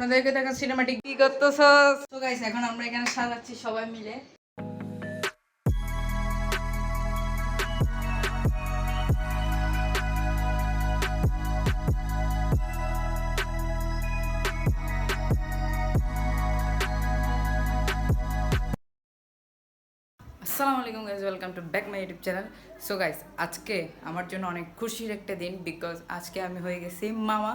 আপনাদেরকে দেখা সিনেমাটিক কি করতেছো? তো গাইস এখন আমরা এখানে সাজাচ্ছি সবাই মিলে। আসসালামু আলাইকুম guys welcome to back my YouTube channel so guys আজকে আমার জন্য অনেক খুশির একটা দিন বিকজ আজকে আমি হয়ে গেছি মামা।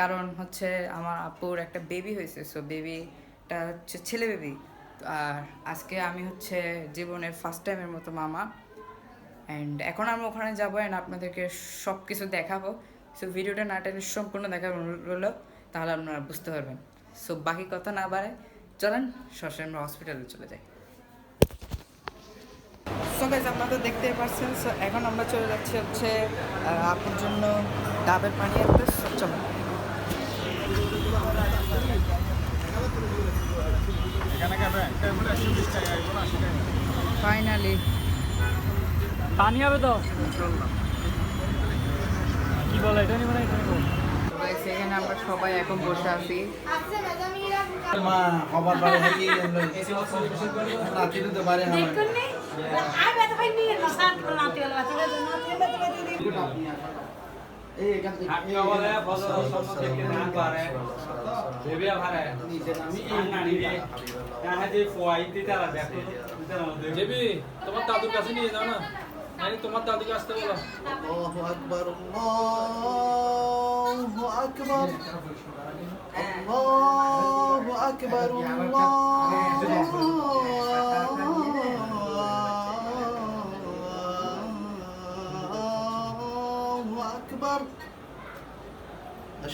কারণ হচ্ছে আমার আপুর একটা বেবি হয়েছে সো বেবিটা হচ্ছে ছেলে বেবি আর আজকে আমি হচ্ছে জীবনের ফার্স্ট টাইমের মতো মামা। অ্যান্ড এখন আমি ওখানে যাব অ্যান্ড আপনাদেরকে সব কিছু দেখাবো সো ভিডিওটা না টেনে সম্পূর্ণ দেখার অনুরোধ রইল তাহলে আপনারা বুঝতে পারবেন। সো বাকি কথা না বাড়ে চলেন সরাসরি আমরা হসপিটালে চলে যাই। আপনারা তো দেখতেই পাচ্ছেন সো এখন আমরা চলে যাচ্ছি হচ্ছে আপুর জন্য ডাবের পানি So, চলো। ফাইনালি পানি হবে তো? কি বলে এটা নিবে না এটা নিবো এখানে আমরা সবাই এখন বসে আছি। মা খবর পারে নাকি নাতি দিতে পারে না। তোমার দাদুর কাছে নিয়ে যাও না। মানে তোমার দাদুকে আসতে বলো। আল্লাহু আকবার আল্লাহু আকবার আল্লাহু আকবার আল্লাহু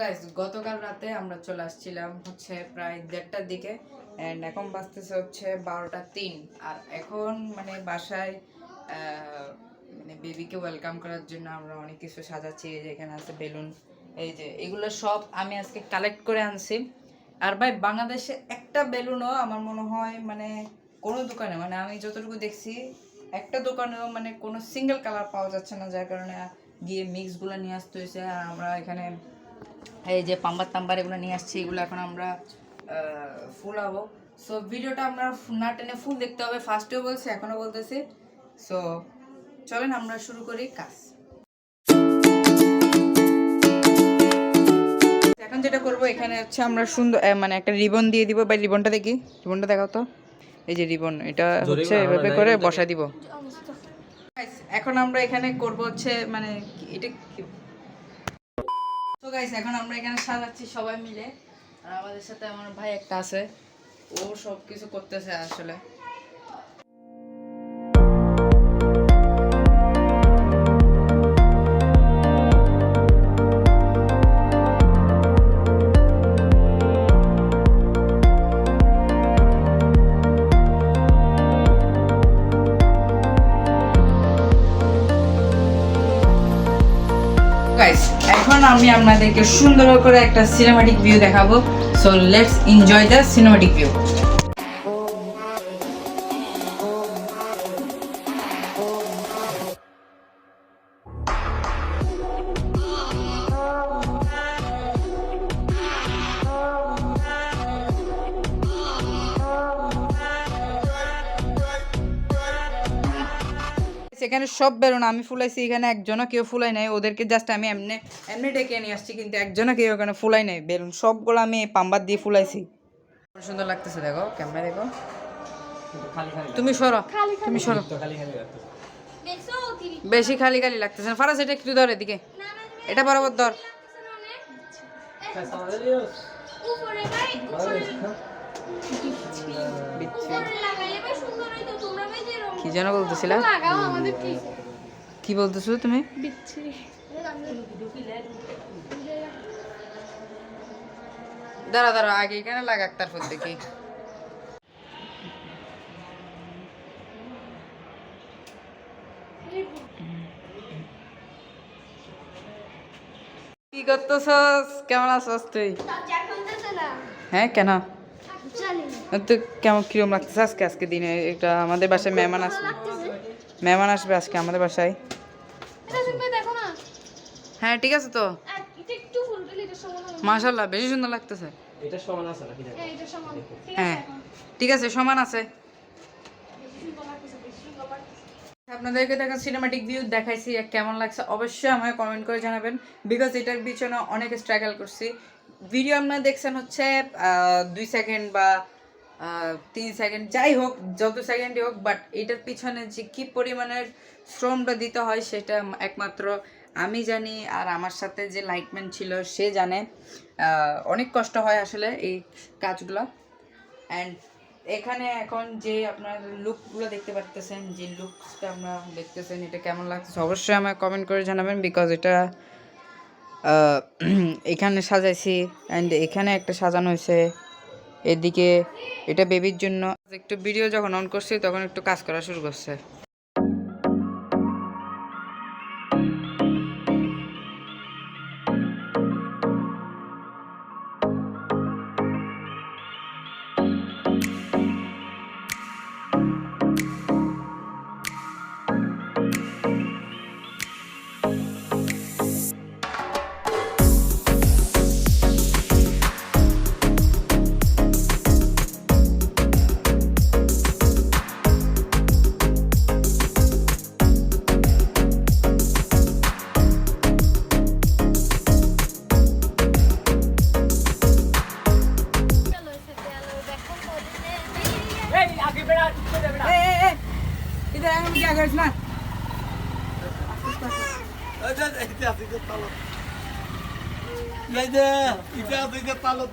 গাইজ গতকাল রাতে আমরা চলে আসছিলাম হচ্ছে প্রায় দেড়টার দিকে অ্যান্ড এখন বাঁচতেছে হচ্ছে বারোটা তিন। আর এখন মানে বাসায় মানে বেবিকে ওয়েলকাম করার জন্য আমরা অনেক কিছু সাজাচ্ছি, এই যে এখানে আছে বেলুন, এই যে এগুলো সব আমি আজকে কালেক্ট করে আনছি। আর ভাই, বাংলাদেশে একটা বেলুনও আমার মনে হয় মানে কোনো দোকানে মানে আমি যতটুকু দেখছি, একটা দোকানেও মানে কোনো সিঙ্গেল কালার পাওয়া যাচ্ছে না, যার কারণে গিয়ে মিক্সগুলো নিয়ে আসতে হয়েছে। আর আমরা এখানে এই যে পাম্বার টাম্বার এগুলো নিয়ে আসছি এগুলো এখন আমরা ফুলাবো। সো ভিডিওটা আমরা না টেনে ফুল দেখতে হবে ফার্স্টেও বলছি এখনও বলতেছি। সো চলেন আমরা শুরু করি কাজ। এখন যেটা করব এখানে হচ্ছে আমরা সুন্দর মানে একটা রিবন দিয়ে দিব। বা রিবনটা দেখি। রিবনটা দেখাও তো। এই যে রিবন এটা হচ্ছে এভাবে করে বসাই দিব। এখন আমরা এখানে করব হচ্ছে মানে এটা তো গাইস এখন আমরা এখানে সাজাচ্ছি সবাই মিলে। আর আমাদের সাথে আমার ভাই একটা আছে। ও সব কিছু করতেছে আসলে। আমি আপনাদেরকে সুন্দর করে একটা সিনেমাটিক ভিউ দেখাবো। So let's enjoy the cinematic view সেখানে সব বেরোন আমি ফুলাইছি এখানে একজনও কেউ ফুলাই নাই ওদেরকে জাস্ট আমি এমনি এমনি ডেকে নিয়ে আসছি কিন্তু একজনও কেউ ওখানে ফুলাই নাই বেলুন সবগুলো আমি পাম্বার দিয়ে ফুলাইছি। সুন্দর লাগতেছে দেখো ক্যামেরা দেখো। তুমি সরো তুমি সরো। বেশি খালি খালি লাগতেছে না। ফারাস এটা একটু ধর এদিকে। এটা বরাবর ধর। কি যেন বলতেছিলা? কি? কি বলতেছো তুমি? দাঁড়া দাঁড়া আগে এখানে লাগাক তারপর দেখি। কি করতেছস? কেমন আছস তুই? হ্যাঁ কেন? তো কেমন কিরম লাগতেছে আজকে? আজকে দিনে এটা আমাদের বাসায় মেহমান আসবে। মেহমান আসবে আজকে আমাদের বাসায়। এটা তুমি দেখো না? হ্যাঁ ঠিক আছে তো। আর এটা একটু ফুলটুলি এটা সমান হবে মাশাল্লাহ বেশি সুন্দর লাগতেছে। এটা সমান আছে নাকি? হ্যাঁ এটা সমান। ঠিক আছে এখন। ঠিক আছে সমান আছে। আপনাদেরকে দেখেন সিনেমাটিক ভিউ দেখাইছি কেমন লাগছে, অবশ্যই আমাকে কমেন্ট করে জানাবেন বিকজ এটার পিছনে অনেক স্ট্রাগল করছি। ভিডিও আপনারা দেখছেন হচ্ছে দুই সেকেন্ড বা তিন সেকেন্ড যাই হোক, যত সেকেন্ডই হোক বাট এটার পিছনে যে কী পরিমাণের শ্রমটা দিতে হয় সেটা একমাত্র আমি জানি, আর আমার সাথে যে লাইটম্যান ছিল, সে জানে। অনেক কষ্ট হয় আসলে এই কাজগুলো। অ্যান্ড এখানে এখন যে আপনার লুকগুলো দেখতে পারতেছেন, যে লুকসটা আমরা দেখতেছেন, এটা কেমন লাগছে অবশ্যই আমাকে কমেন্ট করে জানাবেন বিকজ এটা এখানে সাজাইছি অ্যান্ড এখানে একটা সাজানো হয়েছে। এদিকে এটা বেবির জন্য। একটু ভিডিও যখন অন করছি, তখন একটু কাজ করা শুরু করছে।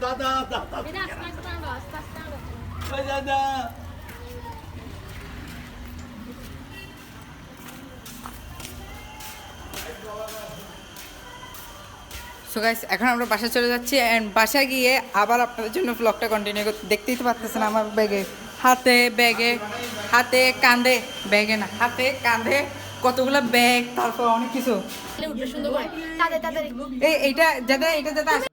দাদা দাদা সো গাইস এখন আমরা বাসায় চলে যাচ্ছি অ্যান্ড বাসায় গিয়ে আবার আপনাদের জন্য ব্লগটা কন্টিনিউ করতে দেখতেই তো পারতেছেন আমার ব্যাগে। হাতে ব্যাগে হাতে কাঁধে ব্যাগে না হাতে কাঁধে কতগুলো ব্যাগ তারপর অনেক কিছু। এইটা যাতে এটা তাদের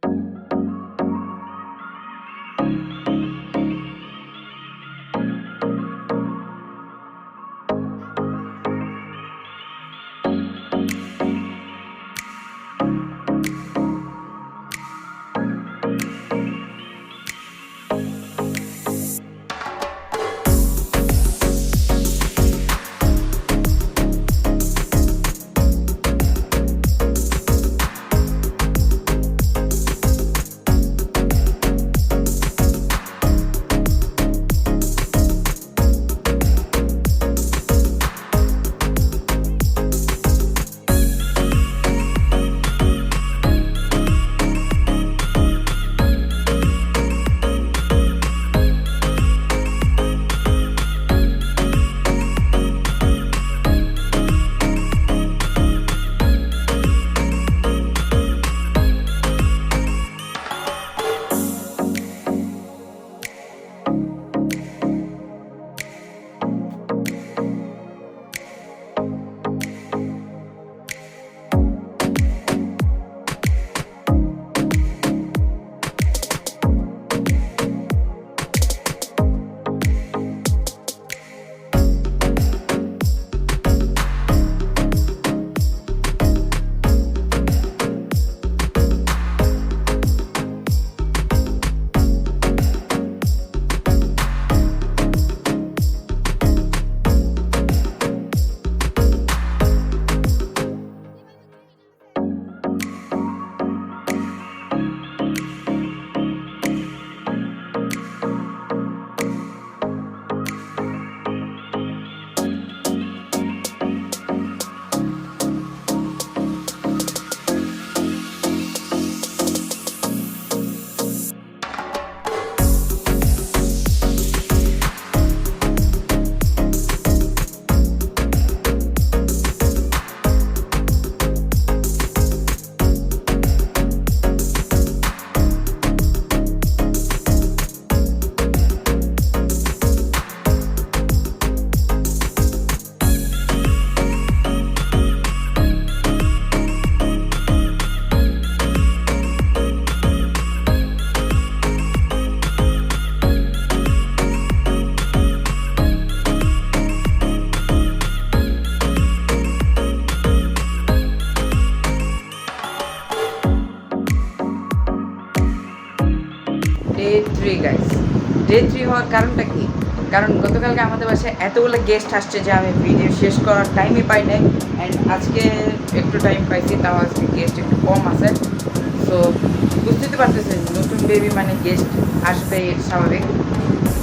থ্রি গাইস ডে থ্রি হওয়ার কারণটা কি? কারণ গতকালকে আমাদের বাসায় এতগুলো গেস্ট আসছে যে আমি ভিডিও শেষ করার টাইমই পাই নাই অ্যান্ড আজকে একটু টাইম পাইছি, তাও আজকে গেস্ট একটু কম আছে। সো বুঝতে পারতেছেন, নতুন বেবি মানে গেস্ট আসবে স্বাভাবিক।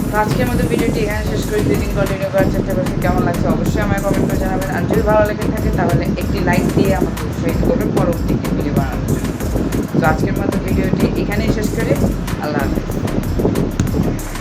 তো আজকের মতো ভিডিওটি এখানে শেষ করে, দুই দিন কন্টিনিউ করার চেষ্টা করছি, কেমন লাগছে অবশ্যই আমায় কমেন্ট করে জানাবেন। আর যদি ভালো লেগে থাকে, তাহলে একটি লাইক দিয়ে আমাকে উৎসাহিত করবেন পরবর্তী একটি ভিডিও বানানোর জন্য। তো আজকের মতো ভিডিওটি এখানেই শেষ করে, আল্লাহ হাফিজ। Thank you.